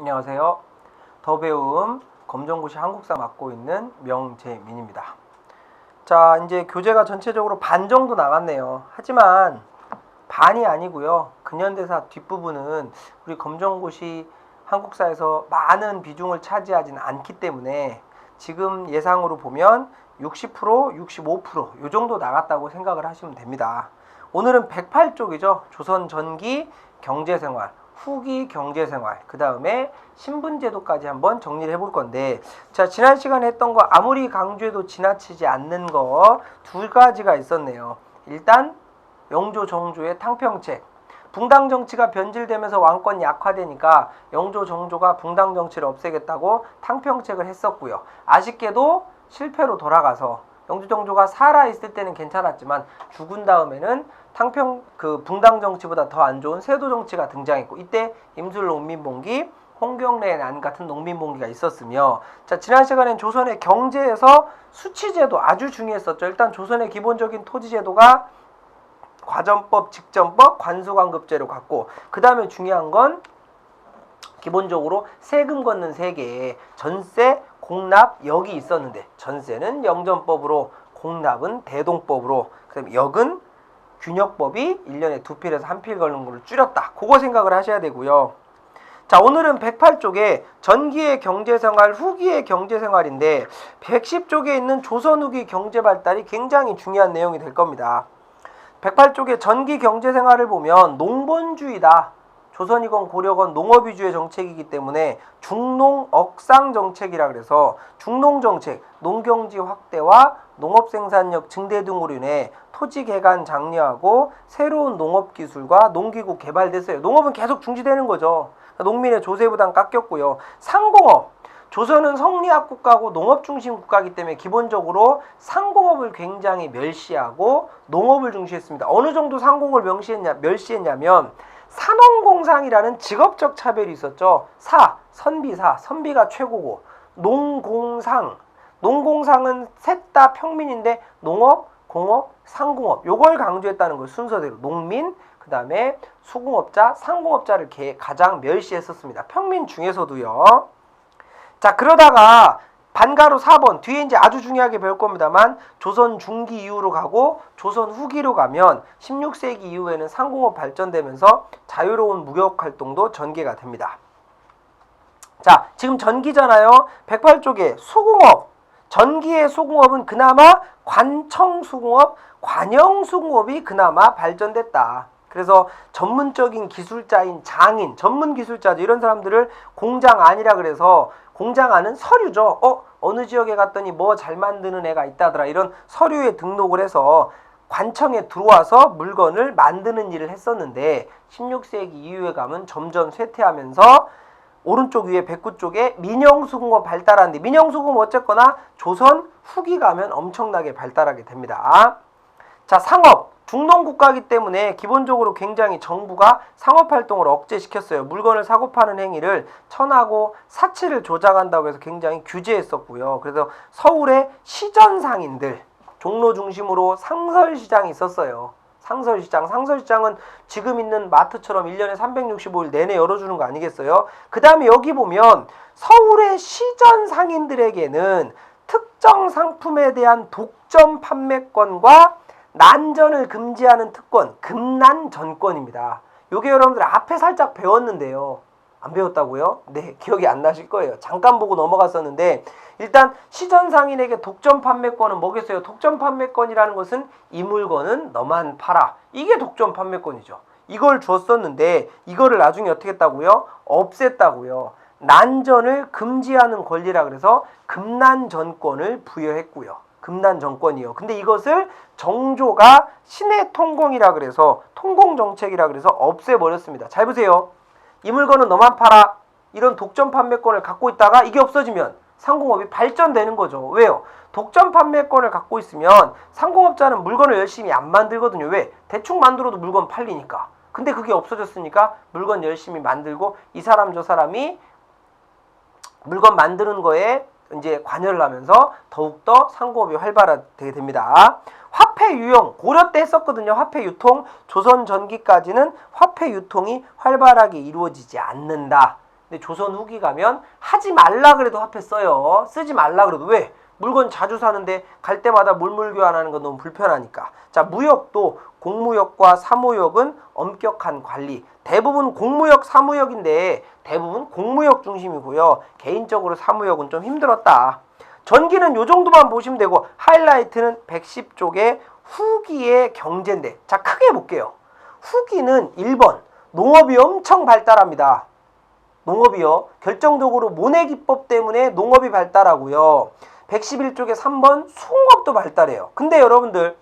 안녕하세요. 더 배움 검정고시 한국사 맡고 있는 명재민입니다. 자, 이제 교재가 전체적으로 반 정도 나갔네요. 하지만 반이 아니고요. 근현대사 뒷부분은 우리 검정고시 한국사에서 많은 비중을 차지하지는 않기 때문에 지금 예상으로 보면 60%, 65%, 요 정도 나갔다고 생각을 하시면 됩니다. 오늘은 108쪽이죠. 조선 전기 경제생활, 후기 경제생활, 그 다음에 신분제도까지 한번 정리를 해볼 건데, 자, 지난 시간에 했던 거 아무리 강조해도 지나치지 않는 거 두 가지가 있었네요. 일단, 영조 정조의 탕평책. 붕당 정치가 변질되면서 왕권 약화되니까 영조 정조가 붕당 정치를 없애겠다고 탕평책을 했었고요. 아쉽게도 실패로 돌아가서 영조 정조가 살아 있을 때는 괜찮았지만 죽은 다음에는 탕평 그 붕당 정치보다 더 안 좋은 세도 정치가 등장했고 이때 임술 농민봉기 홍경래의 난 같은 농민봉기가 있었으며 자 지난 시간엔 조선의 경제에서 수치제도 아주 중요했었죠. 일단 조선의 기본적인 토지제도가 과전법, 직전법, 관수관급제로 갔고 그 다음에 중요한 건 기본적으로 세금 걷는 세계 전세, 공납, 역이 있었는데 전세는 영전법으로 공납은 대동법으로 그다음에 역은 균역법이 1년에 두 필에서 한 필 걸는 걸를 줄였다. 그거 생각을 하셔야 되고요. 자, 오늘은 108쪽에 전기의 경제생활, 후기의 경제생활인데 110쪽에 있는 조선 후기 경제 발달이 굉장히 중요한 내용이 될 겁니다. 108쪽에 전기 경제생활을 보면 농본주의다. 조선이건 고려건 농업 위주의 정책이기 때문에 중농 억상 정책이라 그래서 중농 정책, 농경지 확대와 농업 생산력 증대 등으로 인해 토지 개간 장려하고 새로운 농업 기술과 농기구 개발됐어요. 농업은 계속 중지되는 거죠. 농민의 조세 부담 깎였고요. 상공업 조선은 성리학 국가고 농업 중심 국가이기 때문에 기본적으로 상공업을 굉장히 멸시하고 농업을 중시했습니다. 어느 정도 상공을 명시했냐, 멸시했냐면 산업공상이라는 직업적 차별이 있었죠. 사, 선비사, 선비가 최고고 농공상, 농공상은 셋 다 평민인데 농업, 공업, 상공업 요걸 강조했다는 거예요. 순서대로 농민, 그 다음에 수공업자, 상공업자를 가장 멸시했었습니다. 평민 중에서도요. 자 그러다가 반가로 4번 뒤에 이제 아주 중요하게 배울 겁니다만 조선 중기 이후로 가고 조선 후기로 가면 16세기 이후에는 상공업 발전되면서 자유로운 무역 활동도 전개가 됩니다. 자 지금 전기잖아요. 108쪽에 수공업 전기의 수공업은 그나마 관청 수공업, 관영 수공업이 그나마 발전됐다. 그래서 전문적인 기술자인 장인, 전문 기술자죠. 이런 사람들을 공장 안이라 그래서 공장 안은 서류죠. 어, 어느 지역에 갔더니 뭐 잘 만드는 애가 있다더라. 이런 서류에 등록을 해서 관청에 들어와서 물건을 만드는 일을 했었는데 16세기 이후에 가면 점점 쇠퇴하면서 오른쪽 위에 백구 쪽에 민영수공업 발달하는데 민영수공업 어쨌거나 조선 후기 가면 엄청나게 발달하게 됩니다. 자 상업 중농국가이기 때문에 기본적으로 굉장히 정부가 상업 활동을 억제시켰어요. 물건을 사고 파는 행위를 천하고 사치를 조작한다고 해서 굉장히 규제했었고요. 그래서 서울의 시전 상인들 종로 중심으로 상설 시장이 있었어요. 상설시장. 상설시장은 지금 있는 마트처럼 1년에 365일 내내 열어주는 거 아니겠어요? 그 다음에 여기 보면 서울의 시전 상인들에게는 특정 상품에 대한 독점 판매권과 난전을 금지하는 특권, 금난 전권입니다. 요게 여러분들 앞에 살짝 배웠는데요. 안 배웠다고요? 네, 기억이 안 나실 거예요. 잠깐 보고 넘어갔었는데 일단 시전 상인에게 독점 판매권은 뭐겠어요? 독점 판매권이라는 것은 이 물건은 너만 팔아. 이게 독점 판매권이죠. 이걸 줬었는데 이거를 나중에 어떻게 했다고요? 없앴다고요. 난전을 금지하는 권리라 그래서 금난 전권을 부여했고요. 금난 정권이요. 근데 이것을 정조가 신의 통공이라 그래서 통공 정책이라 그래서 없애버렸습니다. 잘 보세요. 이 물건은 너만 팔아. 이런 독점 판매권을 갖고 있다가 이게 없어지면 상공업이 발전되는 거죠. 왜요? 독점 판매권을 갖고 있으면 상공업자는 물건을 열심히 안 만들거든요. 왜? 대충 만들어도 물건 팔리니까. 근데 그게 없어졌으니까 물건 열심히 만들고 이 사람 저 사람이 물건 만드는 거에 이제 관여를 하면서 더욱더 상공업이 활발하게 됩니다. 화폐 유용 고려 때 했었거든요. 화폐 유통 조선 전기까지는 화폐 유통이 활발하게 이루어지지 않는다. 근데 조선 후기 가면 하지 말라 그래도 화폐 써요. 쓰지 말라 그래도 왜? 물건 자주 사는데 갈 때마다 물물 교환하는 건 너무 불편하니까. 자, 무역도 공무역과 사무역은 엄격한 관리. 대부분 공무역, 사무역인데 대부분 공무역 중심이고요. 개인적으로 사무역은 좀 힘들었다. 전기는 요 정도만 보시면 되고 하이라이트는 110쪽의 후기의 경제인데 자 크게 볼게요. 후기는 1번 농업이 엄청 발달합니다. 농업이요. 결정적으로 모내 기법 때문에 농업이 발달하고요. 111쪽에 3번 수공업도 발달해요. 근데 여러분들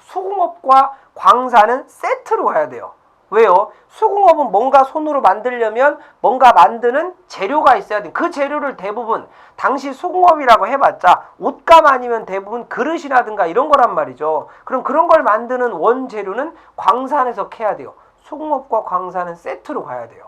수공업과 광산은 세트로 가야 돼요. 왜요? 수공업은 뭔가 손으로 만들려면 뭔가 만드는 재료가 있어야 돼. 그 재료를 대부분 당시 수공업이라고 해봤자 옷감 아니면 대부분 그릇이라든가 이런 거란 말이죠. 그럼 그런 걸 만드는 원재료는 광산에서 캐야 돼요. 수공업과 광산은 세트로 가야 돼요.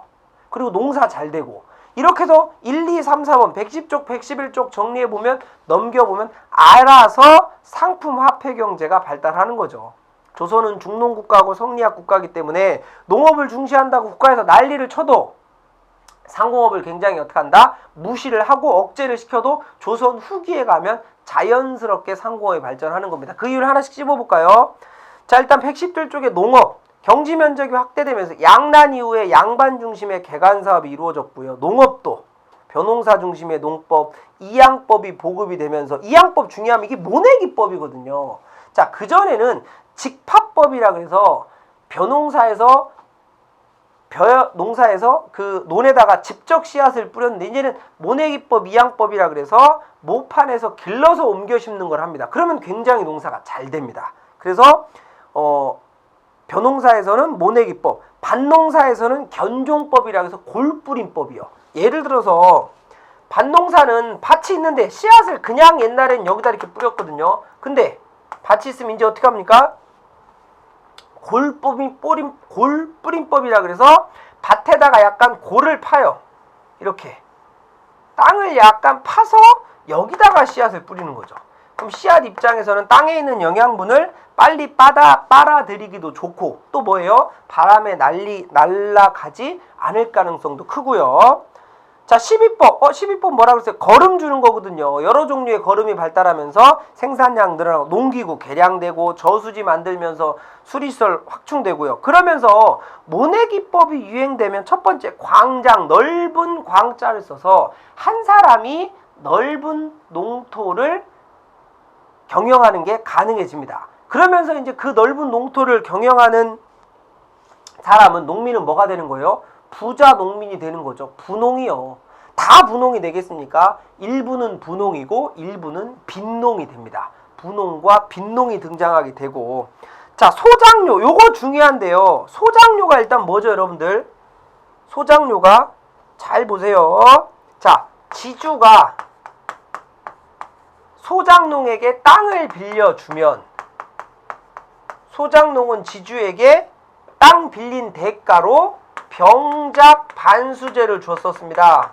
그리고 농사 잘 되고 이렇게 해서 1, 2, 3, 4번 110쪽, 111쪽 정리해 보면 넘겨보면 알아서 상품 화폐 경제가 발달하는 거죠. 조선은 중농 국가고 성리학 국가이기 때문에 농업을 중시한다고 국가에서 난리를 쳐도 상공업을 굉장히 어떻게 한다? 무시를 하고 억제를 시켜도 조선 후기에 가면 자연스럽게 상공업이 발전하는 겁니다. 그 이유를 하나씩 찝어볼까요? 자 일단 110들 쪽에 농업 경지 면적이 확대되면서 양난 이후에 양반 중심의 개간 사업이 이루어졌고요. 농업도 벼농사 중심의 농법, 이양법이 보급이 되면서 이양법 중요하면 이게 모내기법이거든요. 자, 그전에는 직파법이라 그래서 벼농사에서 벼 농사에서 그 논에다가 직접 씨앗을 뿌렸는데 이제는 모내기법, 이양법이라 그래서 모판에서 길러서 옮겨 심는 걸 합니다. 그러면 굉장히 농사가 잘 됩니다. 그래서 어 벼농사에서는 모내기법, 밭농사에서는 견종법이라 해서 골뿌림법이요. 예를 들어서 밭농사는 밭이 있는데 씨앗을 그냥 옛날엔 여기다 이렇게 뿌렸거든요. 근데 밭이 있으면 이제 어떻게 합니까? 골뿌림 뿌림 골뿌림법이라 그래서 밭에다가 약간 골을 파요. 이렇게 땅을 약간 파서 여기다가 씨앗을 뿌리는 거죠. 그럼 씨앗 입장에서는 땅에 있는 영양분을 빨리 빨아 빨아들이기도 좋고 또 뭐예요? 바람에 날리 날라가지 않을 가능성도 크고요. 자, 12법. 어, 12법 뭐라 그랬어요? 거름 주는 거거든요. 여러 종류의 거름이 발달하면서 생산량 늘어나고 농기구 개량되고 저수지 만들면서 수리시설 확충되고요. 그러면서 모내기법이 유행되면 첫 번째 광장 넓은 광자를 써서 한 사람이 넓은 농토를 경영하는 게 가능해집니다. 그러면서 이제 그 넓은 농토를 경영하는 사람은 농민은 뭐가 되는 거예요? 부자 농민이 되는 거죠. 분홍이요. 다 분홍이 되겠습니까? 일부는 분홍이고 일부는 빈농이 됩니다. 분홍과 빈농이 등장하게 되고 자 소장료 요거 중요한데요. 소장료가 일단 뭐죠 여러분들? 소장료가 잘 보세요. 자 지주가 소장농에게 땅을 빌려주면 소장농은 지주에게 땅 빌린 대가로 병작 반수제를 줬었습니다.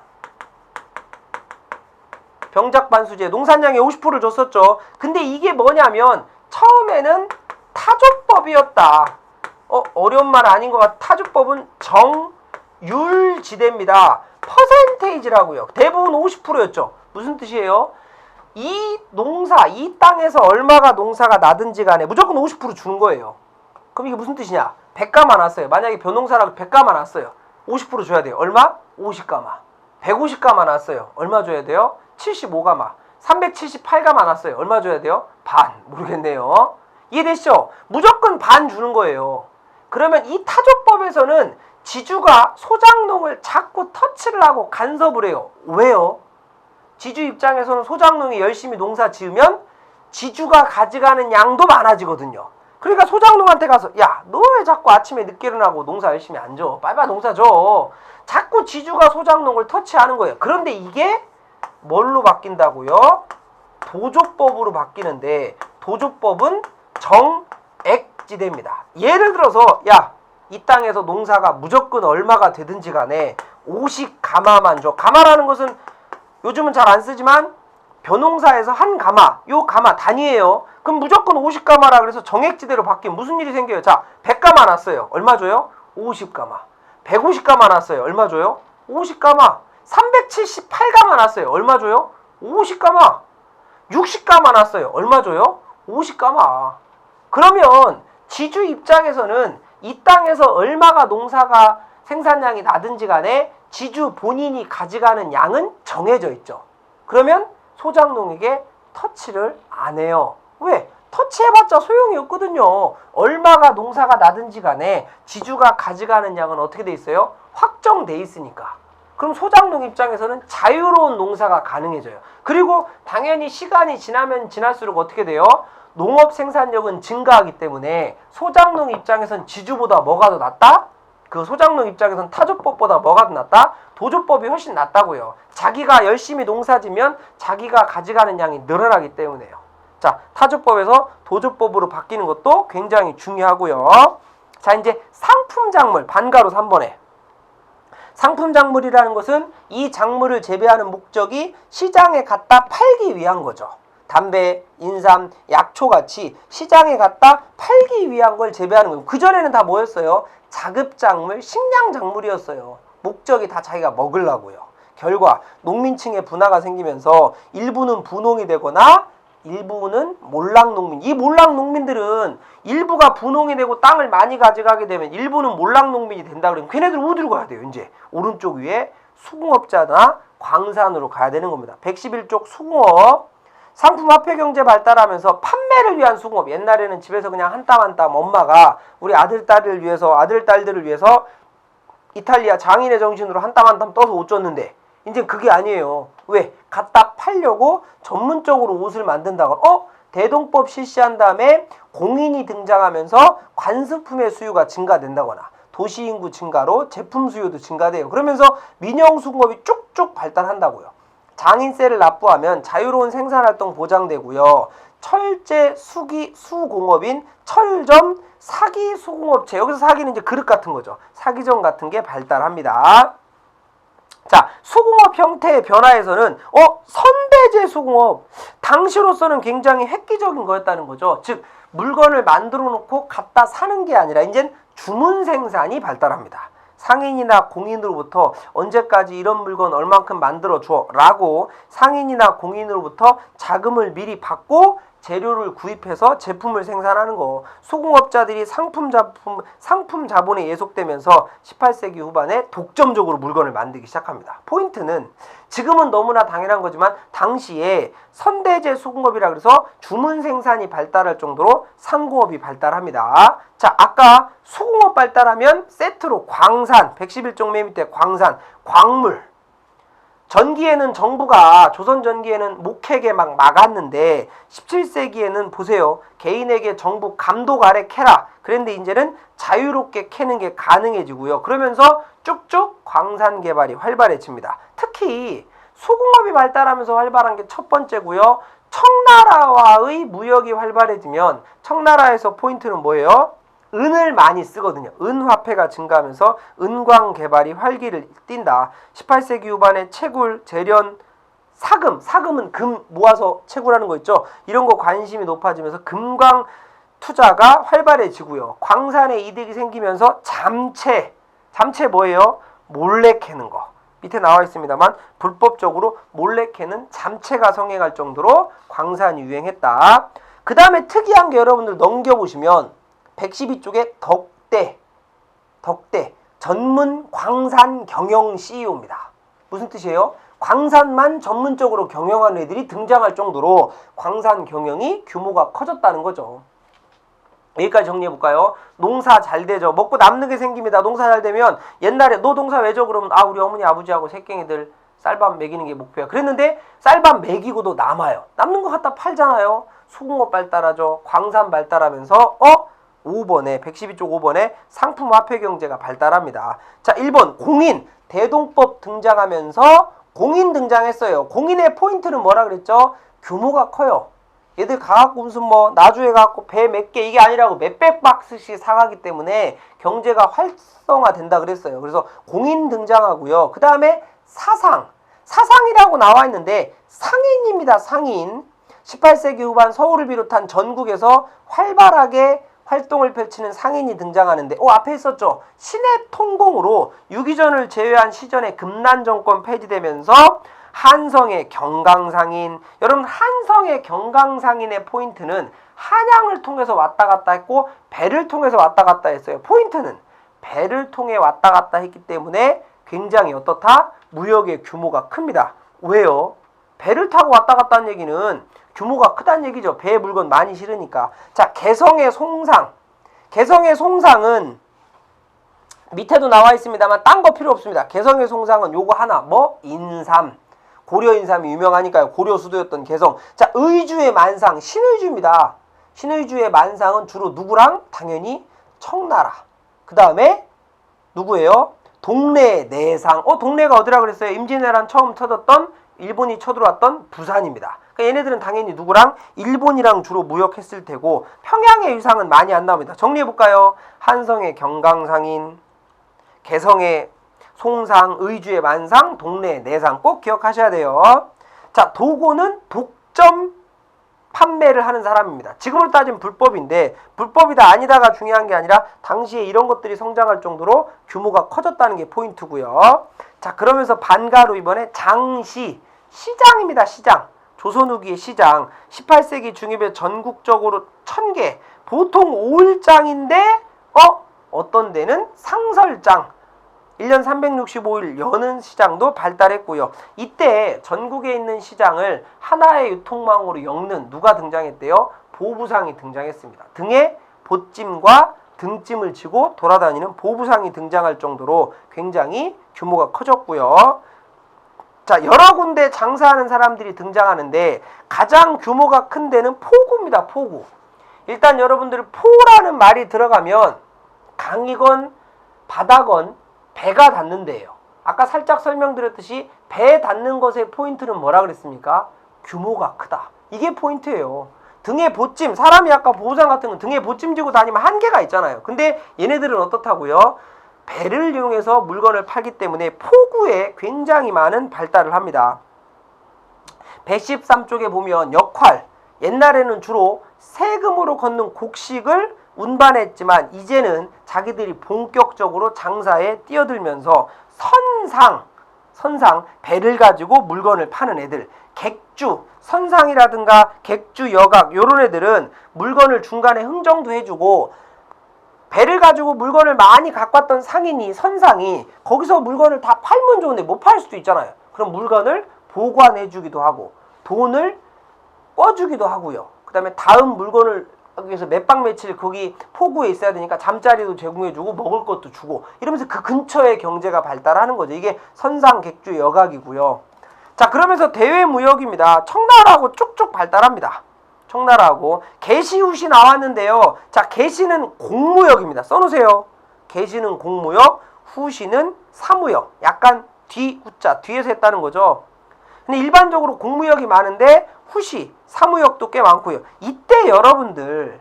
병작 반수제 농산량의 50%를 줬었죠. 근데 이게 뭐냐면 처음에는 타조법이었다. 어 어려운 말 아닌 것 같아. 타조법은 정율지대입니다. 퍼센테이지라고요. 대부분 50%였죠. 무슨 뜻이에요? 이 농사, 이 땅에서 얼마가 농사가 나든지 간에 무조건 50% 주는 거예요. 그럼 이게 무슨 뜻이냐? 100가마 났어요. 만약에 벼농사라고 100가마 났어요. 50% 줘야 돼요. 얼마? 50가마. 150가마 났어요. 얼마 줘야 돼요? 75가마. 378가마 났어요. 얼마 줘야 돼요? 반. 모르겠네요. 이해되시죠? 무조건 반 주는 거예요. 그러면 이 타조법에서는 지주가 소장농을 자꾸 터치를 하고 간섭을 해요. 왜요? 지주 입장에서는 소장농이 열심히 농사 지으면 지주가 가져가는 양도 많아지거든요. 그러니까 소장농한테 가서 야 너 왜 자꾸 아침에 늦게 일어나고 농사 열심히 안 줘? 빨리빨리 농사 줘. 자꾸 지주가 소장농을 터치하는 거예요. 그런데 이게 뭘로 바뀐다고요? 도조법으로 바뀌는데 도조법은 정액지대입니다. 예를 들어서 야 이 땅에서 농사가 무조건 얼마가 되든지 간에 50가마만 줘. 가마라는 것은 요즘은 잘 안 쓰지만 벼농사에서 한 가마, 요 가마 단위예요. 그럼 무조건 50가마라 그래서 정액지대로 바뀌면 무슨 일이 생겨요? 자, 100가마 났어요. 얼마 줘요? 50가마. 150가마 났어요. 얼마 줘요? 50가마 378가마 났어요. 얼마 줘요? 50가마 60가마 났어요. 얼마 줘요? 50가마. 그러면 지주 입장에서는 이 땅에서 얼마가 농사가 생산량이 나든지 간에 지주 본인이 가져가는 양은 정해져 있죠. 그러면 소장농에게 터치를 안 해요. 왜? 터치해봤자 소용이 없거든요. 얼마가 농사가 나든지 간에 지주가 가져가는 양은 어떻게 돼 있어요? 확정돼 있으니까. 그럼 소장농 입장에서는 자유로운 농사가 가능해져요. 그리고 당연히 시간이 지나면 지날수록 어떻게 돼요? 농업 생산력은 증가하기 때문에 소장농 입장에선 지주보다 뭐가 더 낫다? 그 소장농 입장에선 타조법보다 뭐가 더 낫다? 도조법이 훨씬 낫다고요. 자기가 열심히 농사지면 자기가 가져가는 양이 늘어나기 때문에요. 자, 타조법에서 도조법으로 바뀌는 것도 굉장히 중요하고요. 자, 이제 상품 작물 반가로 3번에 상품 작물이라는 것은 이 작물을 재배하는 목적이 시장에 갖다 팔기 위한 거죠. 담배, 인삼, 약초 같이 시장에 갖다 팔기 위한 걸 재배하는 거예요. 그전에는 다 뭐였어요? 자급작물, 식량작물이었어요. 목적이 다 자기가 먹으려고요. 결과 농민층의 분화가 생기면서 일부는 분홍이 되거나 일부는 몰락 농민. 이 몰락 농민들은 일부가 분홍이 되고 땅을 많이 가져가게 되면 일부는 몰락 농민이 된다 그러면 걔네들 어디로 가야 돼요? 이제 오른쪽 위에 수공업자나 광산으로 가야 되는 겁니다. 111쪽 수공업 상품 화폐 경제 발달하면서 판매를 위한 수공업. 옛날에는 집에서 그냥 한 땀 한 땀 엄마가 우리 아들 딸을 위해서 아들 딸들을 위해서 이탈리아 장인의 정신으로 한 땀 한 땀 떠서 옷 줬는데 이제 그게 아니에요. 왜? 갖다 팔려고 전문적으로 옷을 만든다고. 어? 대동법 실시한 다음에 공인이 등장하면서 관습품의 수요가 증가된다거나 도시 인구 증가로 제품 수요도 증가돼요. 그러면서 민영 수공업이 쭉쭉 발달한다고요. 장인세를 납부하면 자유로운 생산활동 보장되고요. 철제 수기 수공업인 철점 사기 수공업체 여기서 사기는 이제 그릇 같은 거죠. 사기점 같은 게 발달합니다. 자, 수공업 형태의 변화에서는 어 선대제 수공업 당시로서는 굉장히 획기적인 거였다는 거죠. 즉 물건을 만들어 놓고 갖다 사는 게 아니라 이젠 주문 생산이 발달합니다. 상인이나 공인으로부터 언제까지 이런 물건 얼만큼 만들어 줘 라고 상인이나 공인으로부터 자금을 미리 받고 재료를 구입해서 제품을 생산하는 거. 수공업자들이 상품 자품 상품 자본에 예속되면서 18세기 후반에 독점적으로 물건을 만들기 시작합니다. 포인트는 지금은 너무나 당연한 거지만 당시에 선대제 수공업이라 그래서 주문 생산이 발달할 정도로 상공업이 발달합니다. 자, 아까 수공업 발달하면 세트로 광산 111종 맨 밑에 광산, 광물 전기에는 정부가 조선 전기에는 목핵에 막 막았는데 17세기에는 보세요. 개인에게 정부 감독 아래 캐라. 그런데 이제는 자유롭게 캐는 게 가능해지고요. 그러면서 쭉쭉 광산 개발이 활발해집니다. 특히 수공업이 발달하면서 활발한 게 첫 번째고요. 청나라와의 무역이 활발해지면 청나라에서 포인트는 뭐예요? 은을 많이 쓰거든요. 은 화폐가 증가하면서 은광 개발이 활기를 띈다. 18세기 후반에 채굴, 재련, 사금, 사금은 금 모아서 채굴하는 거 있죠. 이런 거 관심이 높아지면서 금광 투자가 활발해지고요. 광산에 이득이 생기면서 잠채, 잠채 뭐예요? 몰래 캐는 거. 밑에 나와 있습니다만 불법적으로 몰래 캐는 잠채가 성행할 정도로 광산이 유행했다. 그 다음에 특이한 게 여러분들 넘겨보시면 112쪽에 덕대, 덕대, 전문 광산 경영 CEO입니다. 무슨 뜻이에요? 광산만 전문적으로 경영하는 애들이 등장할 정도로 광산 경영이 규모가 커졌다는 거죠. 여기까지 정리해 볼까요? 농사 잘 되죠. 먹고 남는 게 생깁니다. 농사 잘 되면 옛날에 너 농사 왜죠? 그러면 아 우리 어머니 아버지하고 새끼들 쌀밥 먹이는 게 목표야. 그랬는데 쌀밥 먹이고도 남아요. 남는 거 갖다 팔잖아요. 수공업 발달하죠. 광산 발달하면서 어 5번에 112쪽 5번에 상품 화폐 경제가 발달합니다. 자, 1번 공인 대동법 등장하면서 공인 등장했어요. 공인의 포인트는 뭐라 그랬죠? 규모가 커요. 얘들 무슨 뭐 나주에 갖고 배 몇 개 이게 아니라고 몇백 박스씩 사가기 때문에 경제가 활성화된다 그랬어요. 그래서 공인 등장하고요. 그 다음에 사상 사상이라고 나와 있는데 상인입니다. 상인 18세기 후반 서울을 비롯한 전국에서 활발하게 활동을 펼치는 상인이 등장하는데 어 앞에 있었죠. 신의 통공으로 유기전을 제외한 시전의 금난 정권 폐지되면서 한성의 경강상인 여러분 한성의 경강상인의 포인트는 한양을 통해서 왔다 갔다 했고 배를 통해서 왔다 갔다 했어요. 포인트는 배를 통해 왔다 갔다 했기 때문에 굉장히 어떻다? 무역의 규모가 큽니다. 왜요? 배를 타고 왔다 갔다 한 얘기는 규모가 크다는 얘기죠. 배에 물건 많이 실으니까. 자, 개성의 송상. 개성의 송상은 밑에도 나와 있습니다만 딴 거 필요 없습니다. 개성의 송상은 요거 하나. 뭐? 인삼. 고려 인삼이 유명하니까요. 고려 수도였던 개성. 자, 의주의 만상. 신의주입니다. 신의주의 만상은 주로 누구랑? 당연히 청나라. 그 다음에 누구예요? 동래 내상. 어, 동래가 어디라 그랬어요? 임진왜란 처음 터졌던 일본이 쳐들어왔던 부산입니다. 그러니까 얘네들은 당연히 누구랑 일본이랑 주로 무역했을 테고 평양의 유상은 많이 안 나옵니다. 정리해 볼까요? 한성의 경강상인, 개성의 송상, 의주의 만상, 동래의 내상 꼭 기억하셔야 돼요. 자, 도고는 독점 판매를 하는 사람입니다. 지금으로 따지면 불법인데 불법이다 아니다가 중요한 게 아니라 당시에 이런 것들이 성장할 정도로 규모가 커졌다는 게 포인트고요. 자, 그러면서 반가로 이번에 장시 시장입니다. 시장. 조선 후기의 시장. 18세기 중엽에 전국적으로 1000개. 보통 5일장인데 어? 어떤 데는 상설장. 1년 365일 여는 시장도 발달했고요. 이때 전국에 있는 시장을 하나의 유통망으로 엮는 누가 등장했대요? 보부상이 등장했습니다. 등에 보찜과 등짐을 지고 돌아다니는 보부상이 등장할 정도로 굉장히 규모가 커졌고요. 자, 여러 군데 장사하는 사람들이 등장하는데 가장 규모가 큰 데는 포구입니다. 포구. 일단 여러분들 포라는 말이 들어가면 강이건 바다건 배가 닿는 데예요. 아까 살짝 설명드렸듯이 배 닿는 것의 포인트는 뭐라 그랬습니까? 규모가 크다. 이게 포인트예요. 등에 보찜, 사람이 아까 보호장 같은 건 등에 보찜 지고 다니면 한계가 있잖아요. 근데 얘네들은 어떻다고요? 배를 이용해서 물건을 팔기 때문에 포구에 굉장히 많은 발달을 합니다. 113쪽에 보면 역활, 옛날에는 주로 세금으로 걷는 곡식을 운반했지만 이제는 자기들이 본격적으로 장사에 뛰어들면서 선상, 선상, 배를 가지고 물건을 파는 애들, 객주, 선상이라든가 객주, 여각 요런 애들은 물건을 중간에 흥정도 해주고 배를 가지고 물건을 많이 갖고 왔던 상인이 선상이 거기서 물건을 다 팔면 좋은데 못 팔 수도 있잖아요. 그럼 물건을 보관해 주기도 하고 돈을 꿔주기도 하고요. 그 다음에 다음 물건을 하기 위해서 몇박 며칠 거기 포구에 있어야 되니까 잠자리도 제공해주고 먹을 것도 주고 이러면서 그 근처에 경제가 발달하는 거죠. 이게 선상 객주 여각이고요. 자 그러면서 대외 무역입니다. 청나라하고 쭉쭉 발달합니다. 청나라하고 개시후시 나왔는데요. 자 개시는 공무역입니다. 써놓으세요. 개시는 공무역, 후시는 사무역. 약간 뒤 후자 뒤에서 했다는 거죠. 근데 일반적으로 공무역이 많은데 후시, 사무역도 꽤 많고요. 이때 여러분들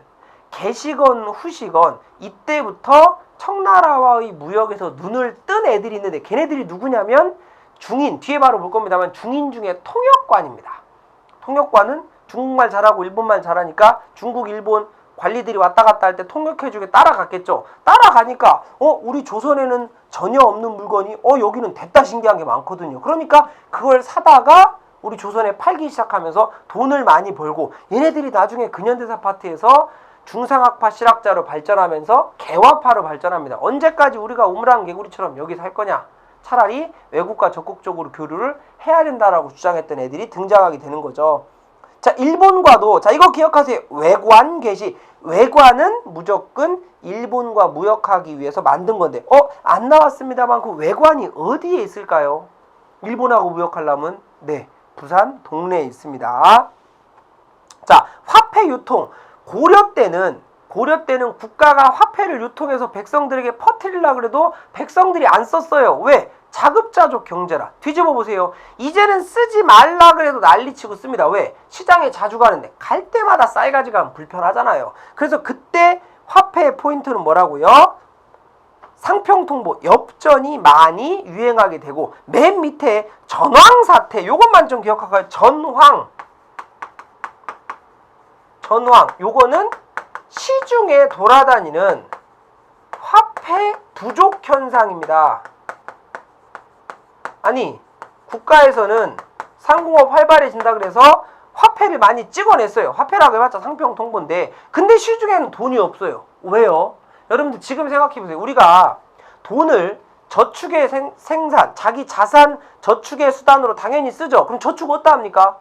개시건 후시건 이때부터 청나라와의 무역에서 눈을 뜬 애들이 있는데 걔네들이 누구냐면 중인 뒤에 바로 볼 겁니다만 중인 중에 통역관입니다. 통역관은 중국말 잘하고 일본말 잘하니까 중국 일본 관리들이 왔다 갔다 할 때 통역해주게 따라갔겠죠. 따라가니까 어 우리 조선에는 전혀 없는 물건이 어 여기는 됐다 신기한 게 많거든요. 그러니까 그걸 사다가 우리 조선에 팔기 시작하면서 돈을 많이 벌고 얘네들이 나중에 근현대사 파트에서 중상학파 실학자로 발전하면서 개화파로 발전합니다. 언제까지 우리가 우물안 개구리처럼 여기 살 거냐? 차라리 외국과 적극적으로 교류를 해야 된다라고 주장했던 애들이 등장하게 되는 거죠. 자, 일본과도 자 이거 기억하세요. 외관 개시. 외관은 무조건 일본과 무역하기 위해서 만든 건데, 어 안 나왔습니다만 그 외관이 어디에 있을까요? 일본하고 무역하려면 네 부산 동래에 있습니다. 자, 화폐 유통. 고려 때는 고려 때는 국가가 화폐를 유통해서 백성들에게 퍼뜨리려 그래도 백성들이 안 썼어요. 왜? 자급자족 경제라. 뒤집어 보세요. 이제는 쓰지 말라 그래도 난리치고 씁니다. 왜? 시장에 자주 가는데 갈 때마다 싸이가지 가면 불편하잖아요. 그래서 그때 화폐의 포인트는 뭐라고요? 상평통보 엽전이 많이 유행하게 되고 맨 밑에 전황 사태 요것만 좀 기억하고요. 전황 전황 요거는 시중에 돌아다니는 화폐 부족 현상입니다. 아니 국가에서는 상공업 활발해진다 그래서 화폐를 많이 찍어냈어요. 화폐라고 해봤자 상평 통보인데 근데 시중에는 돈이 없어요. 왜요? 여러분들 지금 생각해보세요. 우리가 돈을 저축의 생, 생산, 자기 자산 저축의 수단으로 당연히 쓰죠. 그럼 저축 어디다 합니까?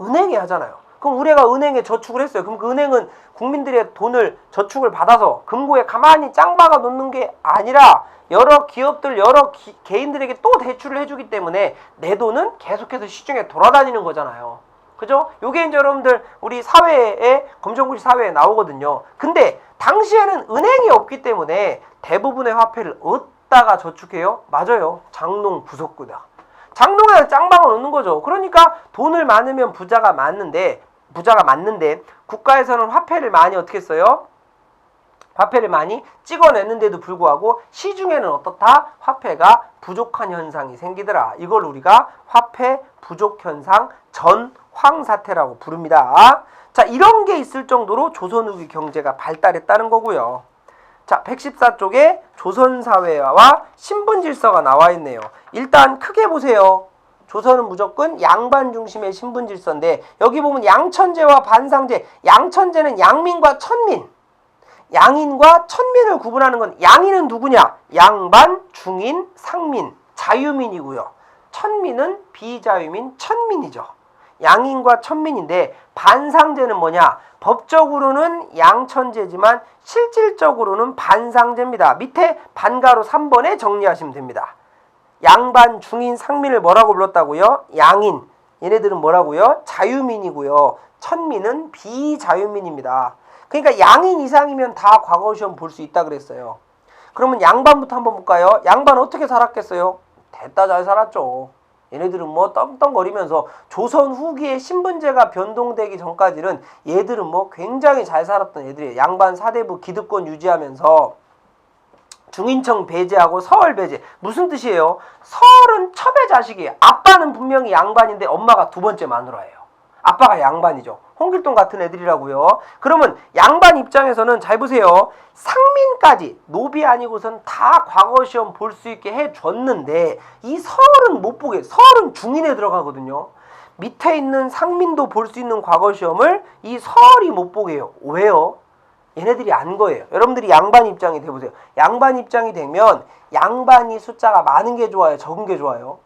은행에 하잖아요. 그럼 우리가 은행에 저축을 했어요. 그럼 그 은행은 국민들의 돈을 저축을 받아서 금고에 가만히 짱 박아 놓는 게 아니라 여러 기업들, 여러 기- 개인들에게 또 대출을 해주기 때문에 내 돈은 계속해서 시중에 돌아다니는 거잖아요. 그죠? 요게 이제 여러분들 우리 사회에 검정구시 사회에 나오거든요. 근데 당시에는 은행이 없기 때문에 대부분의 화폐를 어디다가 저축해요? 맞아요. 장롱 부속구다. 장롱에 짱방을 넣는 거죠. 그러니까 돈을 많으면 부자가 맞는데 부자가 맞는데 국가에서는 화폐를 많이 어떻게 써요? 화폐를 많이 찍어냈는데도 불구하고 시중에는 어떻다? 화폐가 부족한 현상이 생기더라. 이걸 우리가 화폐 부족 현상 전황 사태라고 부릅니다. 자, 이런 게 있을 정도로 조선 후기 경제가 발달했다는 거고요. 자, 114쪽에 조선 사회와 신분 질서가 나와 있네요. 일단 크게 보세요. 조선은 무조건 양반 중심의 신분 질서인데 여기 보면 양천제와 반상제. 양천제는 양민과 천민. 양인과 천민을 구분하는 건 양인은 누구냐? 양반, 중인, 상민, 자유민이고요. 천민은 비자유민, 천민이죠. 양인과 천민인데 반상제는 뭐냐? 법적으로는 양천제지만 실질적으로는 반상제입니다. 밑에 반가로 3번에 정리하시면 됩니다. 양반, 중인, 상민을 뭐라고 불렀다고요? 양인. 얘네들은 뭐라고요? 자유민이고요. 천민은 비자유민입니다. 그러니까 양인 이상이면 다 과거 시험 볼 수 있다 그랬어요. 그러면 양반부터 한번 볼까요? 양반 어떻게 살았겠어요? 됐다 잘 살았죠. 얘네들은 뭐 떵떵거리면서 조선 후기에 신분제가 변동되기 전까지는 얘들은 뭐 굉장히 잘 살았던 애들이에요. 양반 사대부 기득권 유지하면서 중인청 배제하고 서울 배제 무슨 뜻이에요? 서울은 첩의 자식이에요. 아빠는 분명히 양반인데 엄마가 두 번째 마누라예요. 아빠가 양반이죠. 홍길동 같은 애들이라고요. 그러면 양반 입장에서는 잘 보세요. 상민까지 노비 아니고선 다 과거 시험 볼 수 있게 해 줬는데 이 서울은 못 보게. 서울은 중인에 들어가거든요. 밑에 있는 상민도 볼 수 있는 과거 시험을 이 서울이 못 보게 해요. 왜요? 얘네들이 안 거예요. 여러분들이 양반 입장이 돼보세요. 양반 입장이 되면 양반이 숫자가 많은 게 좋아요? 적은 게 좋아요?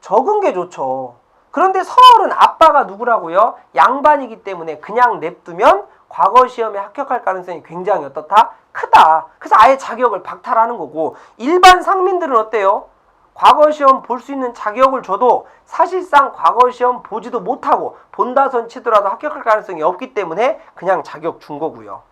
적은 게 좋죠. 그런데 서울은 아빠가 누구라고요? 양반이기 때문에 그냥 냅두면 과거 시험에 합격할 가능성이 굉장히 어떻다? 크다. 그래서 아예 자격을 박탈하는 거고 일반 상민들은 어때요? 과거 시험 볼 수 있는 자격을 줘도 사실상 과거 시험 보지도 못하고 본다선 치더라도 합격할 가능성이 없기 때문에 그냥 자격 준 거고요.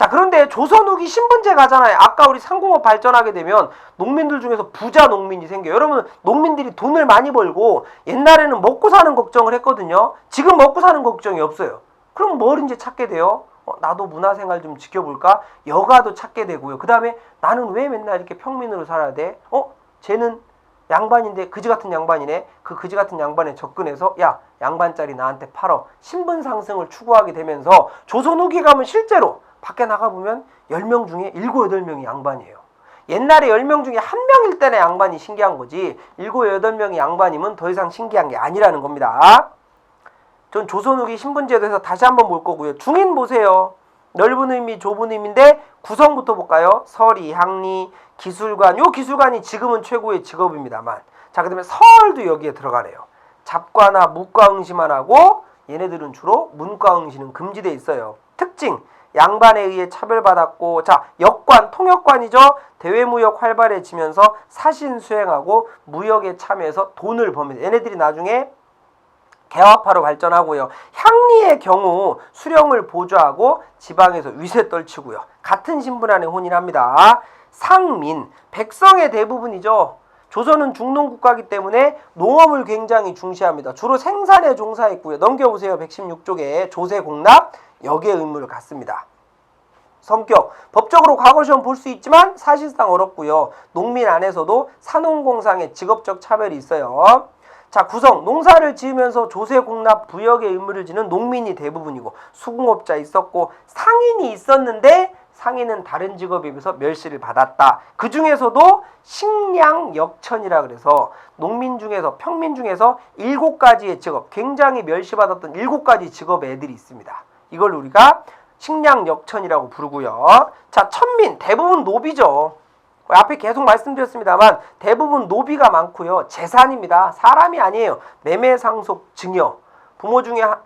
자 그런데 조선 후기 신분제 가잖아요. 아까 우리 상공업 발전하게 되면 농민들 중에서 부자 농민이 생겨요. 여러분 농민들이 돈을 많이 벌고 옛날에는 먹고 사는 걱정을 했거든요. 지금 먹고 사는 걱정이 없어요. 그럼 뭘 이제 찾게 돼요? 어, 나도 문화생활 좀 지켜볼까? 여가도 찾게 되고요. 그 다음에 나는 왜 맨날 이렇게 평민으로 살아야 돼? 어? 쟤는 양반인데 그지 같은 양반이네. 그 그지 같은 양반에 접근해서 야 양반짜리 나한테 팔어. 신분 상승을 추구하게 되면서 조선 후기 가면 실제로 밖에 나가보면 10명 중에 7, 8명이 양반이에요. 옛날에 10명 중에 한 명일 때는 양반이 신기한 거지 7, 8명이 양반이면 더 이상 신기한 게 아니라는 겁니다. 전 조선 후기 신분제도에서 다시 한번 볼 거고요. 중인 보세요. 넓은 의미, 좁은 의미인데 구성부터 볼까요? 서리, 항리, 기술관. 요 기술관이 지금은 최고의 직업입니다만. 자, 그다음에 서울도 여기에 들어가네요. 잡과나 무과 응시만 하고 얘네들은 주로 문과 응시는 금지돼 있어요. 특징 양반에 의해 차별받았고 자 역관 통역관이죠 대외무역 활발해지면서 사신 수행하고 무역에 참여해서 돈을 법니다 얘네들이 나중에 개화파로 발전하고요 향리의 경우 수령을 보조하고 지방에서 위세 떨치고요 같은 신분 안에 혼인합니다 상민 백성의 대부분이죠 조선은 중농국가이기 때문에 농업을 굉장히 중시합니다. 주로 생산에 종사했고요. 넘겨보세요. 116쪽에 조세공납 역의 의무를 갖습니다. 성격 법적으로 과거 시험 볼 수 있지만 사실상 어렵고요. 농민 안에서도 산업공상의 직업적 차별이 있어요. 자, 구성. 농사를 지으면서 조세 공납 부역의 의무를 지는 농민이 대부분이고 수공업자 있었고 상인이 있었는데 상인은 다른 직업에 비해서 멸시를 받았다. 그 중에서도 식량 역천이라 그래서 농민 중에서 평민 중에서 일곱 가지의 직업, 굉장히 멸시받았던 일곱 가지 직업의 애들이 있습니다. 이걸 우리가 식량 역천이라고 부르고요. 자, 천민 대부분 노비죠. 앞에 계속 말씀드렸습니다만 대부분 노비가 많고요. 재산입니다. 사람이 아니에요. 매매 상속 증여. 부모 중에 한-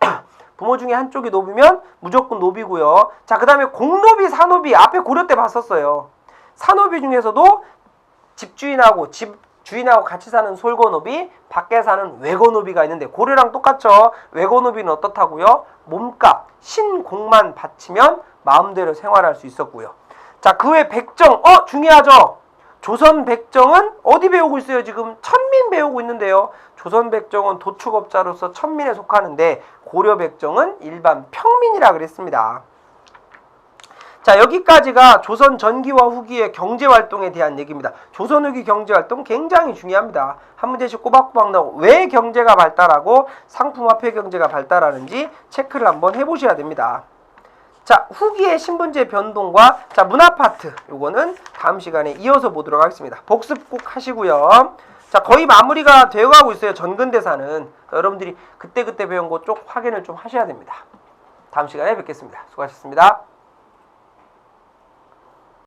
부모 중에 한쪽이 노비면 무조건 노비고요. 자, 그다음에 공노비, 사노비 앞에 고려 때 봤었어요. 사노비 중에서도 집주인하고 집 주인하고 같이 사는 솔고노비, 밖에 사는 외고노비가 있는데 고려랑 똑같죠. 외고노비는 어떻다고요? 몸값, 신공만 바치면 마음대로 생활할 수 있었고요. 자, 그 외 백정, 어 중요하죠. 조선 백정은 어디 배우고 있어요? 지금 천민 배우고 있는데요. 조선 백정은 도축업자로서 천민에 속하는데 고려 백정은 일반 평민이라 그랬습니다. 자 여기까지가 조선 전기와 후기의 경제 활동에 대한 얘기입니다. 조선 후기 경제 활동 굉장히 중요합니다. 한 문제씩 꼬박꼬박 나오고 왜 경제가 발달하고 상품 화폐 경제가 발달하는지 체크를 한번 해보셔야 됩니다. 자 후기의 신분제 변동과 자 문화 파트 요거는 다음 시간에 이어서 보도록 하겠습니다. 복습 꼭 하시고요. 자 거의 마무리가 되어가고 있어요. 전근대사는 여러분들이 그때그때 배운 거 쪽 확인을 좀 하셔야 됩니다. 다음 시간에 뵙겠습니다. 수고하셨습니다.